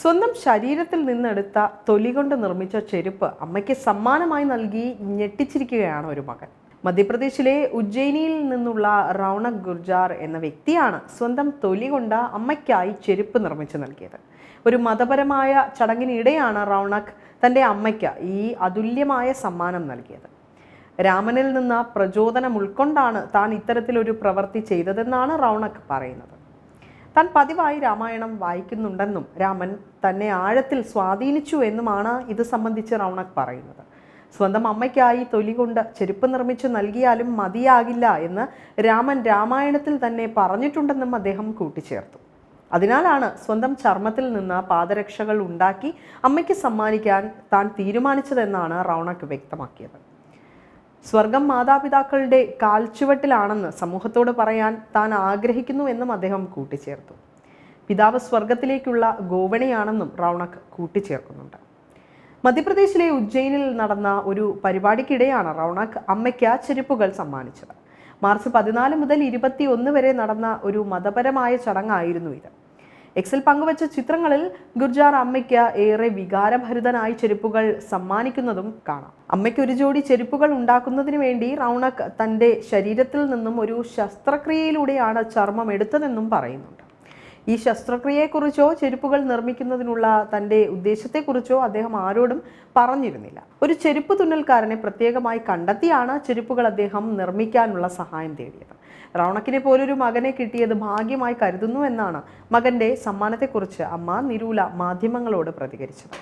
സ്വന്തം ശരീരത്തിൽ നിന്നെടുത്ത തൊലി കൊണ്ട് നിർമ്മിച്ച ചെരുപ്പ് അമ്മയ്ക്ക് സമ്മാനമായി നൽകി ഞെട്ടിച്ചിരിക്കുകയാണ് ഒരു മകൻ. മധ്യപ്രദേശിലെ ഉജ്ജയിനിയിൽ നിന്നുള്ള റൗണക് ഗുർജാർ എന്ന വ്യക്തിയാണ് സ്വന്തം തൊലി കൊണ്ട് അമ്മയ്ക്കായി ചെരുപ്പ് നിർമ്മിച്ച് നൽകിയത്. ഒരു മതപരമായ ചടങ്ങിനിടെയാണ് റൗണക് തന്റെ അമ്മയ്ക്ക് ഈ അതുല്യമായ സമ്മാനം നൽകിയത്. രാമനിൽ നിന്ന് പ്രചോദനം ഉൾക്കൊണ്ടാണ് താൻ ഇത്തരത്തിലൊരു പ്രവൃത്തി ചെയ്തതെന്നാണ് റൗണക് പറയുന്നത്. താൻ പതിവായി രാമായണം വായിക്കുന്നുണ്ടെന്നും രാമൻ തന്നെ ആഴത്തിൽ സ്വാധീനിച്ചു എന്നുമാണ് ഇത് സംബന്ധിച്ച് റൗണക് പറയുന്നത്. സ്വന്തം അമ്മയ്ക്കായി തൊലി കൊണ്ട് ചെരുപ്പ് നിർമ്മിച്ച് നൽകിയാലും മതിയാകില്ല എന്ന് രാമൻ രാമായണത്തിൽ തന്നെ പറഞ്ഞിട്ടുണ്ടെന്നും അദ്ദേഹം കൂട്ടിച്ചേർത്തു. അതിനാലാണ് സ്വന്തം ചർമ്മത്തിൽ നിന്ന് പാദരക്ഷകൾ ഉണ്ടാക്കി അമ്മയ്ക്ക് സമ്മാനിക്കാൻ താൻ തീരുമാനിച്ചതെന്നാണ് റൗണക് വ്യക്തമാക്കിയത്. സ്വർഗം മാതാപിതാക്കളുടെ കാൽച്ചുവട്ടിലാണെന്ന് സമൂഹത്തോട് പറയാൻ താൻ ആഗ്രഹിക്കുന്നു എന്നും അദ്ദേഹം കൂട്ടിച്ചേർത്തു. പിതാവ് സ്വർഗത്തിലേക്കുള്ള ഗോവണിയാണെന്നും റൗണക് കൂട്ടിച്ചേർക്കുന്നുണ്ട്. മധ്യപ്രദേശിലെ ഉജ്ജയിനിൽ നടന്ന ഒരു പരിപാടിക്കിടെയാണ് റൗണക് അമ്മയ്ക്ക് ചെരുപ്പുകൾ സമ്മാനിച്ചത്. മാർച്ച് പതിനാല് മുതൽ ഇരുപത്തി ഒന്ന് വരെ നടന്ന ഒരു മതപരമായ ചടങ്ങായിരുന്നു ഇത്. എക്സിൽ പങ്കുവച്ച ചിത്രങ്ങളിൽ ഗുർജാർ അമ്മയ്ക്ക് ഏറെ വികാരഭരിതനായി ചെരുപ്പുകൾ സമ്മാനിക്കുന്നതും കാണാം. അമ്മയ്ക്ക് ഒരു ജോഡി ചെരുപ്പുകൾ ഉണ്ടാക്കുന്നതിന് വേണ്ടി റൗണക് തന്റെ ശരീരത്തിൽ നിന്നും ഒരു ശസ്ത്രക്രിയയിലൂടെയാണ് ചർമ്മം എടുത്തതെന്നും പറയുന്നുണ്ട്. ഈ ശസ്ത്രക്രിയയെക്കുറിച്ചോ ചെരുപ്പുകൾ നിർമ്മിക്കുന്നതിനുള്ള തന്റെ ഉദ്ദേശത്തെക്കുറിച്ചോ അദ്ദേഹം ആരോടും പറഞ്ഞിരുന്നില്ല. ഒരു ചെരുപ്പ് തുന്നൽക്കാരനെ പ്രത്യേകമായി കണ്ടെത്തിയാണ് ചെരുപ്പുകൾ അദ്ദേഹം നിർമ്മിക്കാനുള്ള സഹായം തേടിയത്. റൗണക്കിനെ പോലൊരു മകനെ കിട്ടിയത് ഭാഗ്യമായി കരുതുന്നു എന്നാണ് മകന്റെ സമ്മാനത്തെക്കുറിച്ച് അമ്മ നിരൂല മാധ്യമങ്ങളോട് പ്രതികരിച്ചത്.